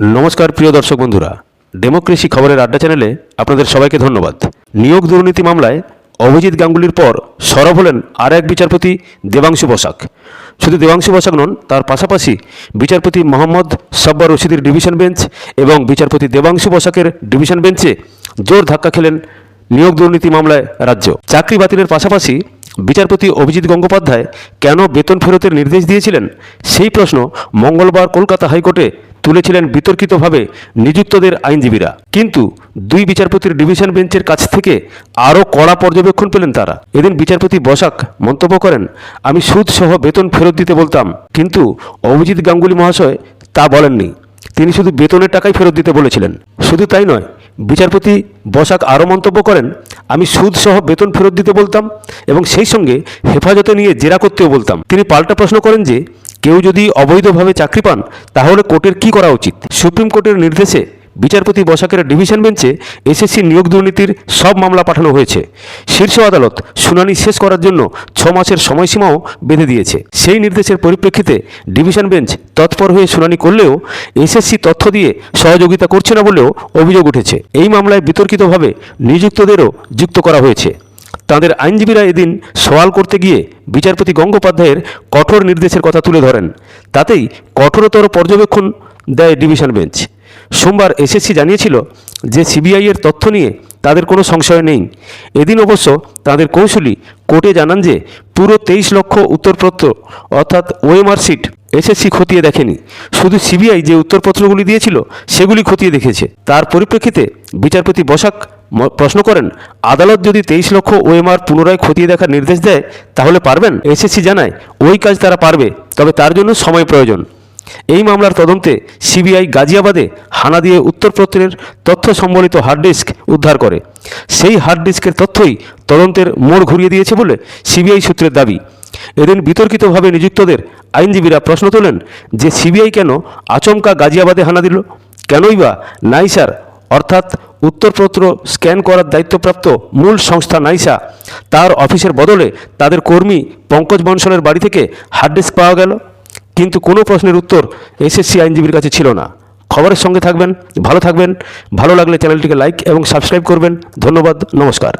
নমস্কার, প্রিয় দর্শক বন্ধুরা। ডেমোক্রেসি খবরের আড্ডা চ্যানেলে আপনাদের সবাইকে ধন্যবাদ। নিয়োগ দুর্নীতি মামলায় অভিজিৎ গাঙ্গুলির পর সরব হলেন আর এক বিচারপতি দেবাংশু বসাক। শুধু দেবাংশু বসাক নন, তার পাশাপাশি বিচারপতি মোহাম্মদ সব্বার রশিদের ডিভিশন বেঞ্চ এবং বিচারপতি দেবাংশু বসাকের ডিভিশন বেঞ্চে জোর ধাক্কা খেলেন নিয়োগ দুর্নীতি মামলায় রাজ্য। চাকরি বাতিলের পাশাপাশি বিচারপতি অভিজিৎ গঙ্গোপাধ্যায় কেন বেতন ফেরতের নির্দেশ দিয়েছিলেন? সেই প্রশ্ন মঙ্গলবার কলকাতা হাইকোর্টে তুলেছিলেন বিতর্কিতভাবে নিযুক্তদের আইনজীবীরা। কিন্তু দুই বিচারপতির ডিভিশন বেঞ্চের কাছ থেকে আরও কড়া পর্যবেক্ষণ পেলেন তারা। এদিন বিচারপতি বসাক মন্তব্য করেন, আমি সুদ সহ বেতন ফেরত দিতে বলতাম, কিন্তু অভিজিৎ গাঙ্গুলি মহাশয় তা বলেননি। তিনি শুধু বেতনের টাকাই ফেরত দিতে বলেছিলেন। শুধু তাই নয়, বিচারপতি বসাক আরও মন্তব্য করেন, আমি সুদ সহ বেতন ফেরত দিতে বলতাম এবং সেই সঙ্গে হেফাজতে নিয়ে জেরা করতেও বলতাম। তিনি পাল্টা প্রশ্ন করেন যে কেউ যদি অবৈধভাবে চাকরি পান, তাহলে কোর্টের কি করা উচিত? সুপ্রিম কোর্টের নির্দেশে বিচারপতি বসাকের ডিভিশন বেঞ্চে এসএসসি নিয়োগ দুর্নীতির সব মামলা পাঠানো হয়েছে। শীর্ষ আদালত শুনানি শেষ করার জন্য ছ মাসের সময়সীমাও বেঁধে দিয়েছে। সেই নির্দেশের পরিপ্রেক্ষিতে ডিভিশন বেঞ্চ তৎপর হয়ে শুনানি করলেও এসএসসি তথ্য দিয়ে সহযোগিতা করছে না বলেও অভিযোগ উঠেছে। এই মামলায় বিতর্কিতভাবে নিযুক্তদেরও যুক্ত করা হয়েছে। তাদের আইনজীবীরা এদিন সওয়াল করতে গিয়ে বিচারপতি গঙ্গোপাধ্যায়ের কঠোর নির্দেশের কথা তুলে ধরেন। তাতেই কঠোরতর পর্যবেক্ষণ দেয় ডিভিশন বেঞ্চ। সোমবার এসএসসি জানিয়েছিল যে সিবিআইয়ের তথ্য নিয়ে তাদের কোনো সংশয় নেই। এদিন অবশ্য তাদের কৌশলী কোর্টে জানান যে পুরো তেইশ লক্ষ উত্তরপত্র অর্থাৎ ওএমআর এসএসসি খতিয়ে দেখেনি। শুধু সিবিআই যে উত্তরপত্রগুলি দিয়েছিল, সেগুলি খতিয়ে দেখেছে। তার পরিপ্রেক্ষিতে বিচারপতি বসাক প্রশ্ন করেন, আদালত যদি তেইশ লক্ষ ওএমআর পুনরায় খতিয়ে দেখার নির্দেশ দেয়, তাহলে পারবেন? এসএসসি জানায়, ওই কাজ তারা পারবে, তবে তার জন্য সময় প্রয়োজন। এই মামলার তদন্তে সিবিআই গাজিয়াবাদে হানা দিয়ে উত্তরপত্রের তথ্য সম্বলিত হার্ড ডিস্ক উদ্ধার করে। সেই হার্ড ডিস্কের তথ্যই তদন্তের মোড় ঘুরিয়ে দিয়েছে বলে সিবিআই সূত্রের দাবি। এদিন বিতর্কিতভাবে নিযুক্তদের আইনজীবীরা প্রশ্ন তোলেন যে সিবিআই কেন আচমকা গাজিয়াবাদে হানা দিল? কেনই বা নাইসার, অর্থাৎ উত্তরপত্র স্ক্যান করার দায়িত্বপ্রাপ্ত মূল সংস্থা নাইসা, তার অফিসের বদলে তাদের কর্মী পঙ্কজ বনসলের বাড়ি থেকে হার্ড ডিস্ক পাওয়া গেল। কিন্তু কোনো প্রশ্নের উত্তর এসএসসি আইনজীবীর কাছে ছিল না। খবরের সঙ্গে থাকবেন, ভালো থাকবেন, ভালো লাগলে চ্যানেলটিকে লাইক এবং সাবস্ক্রাইব করবেন। ধন্যবাদ, নমস্কার।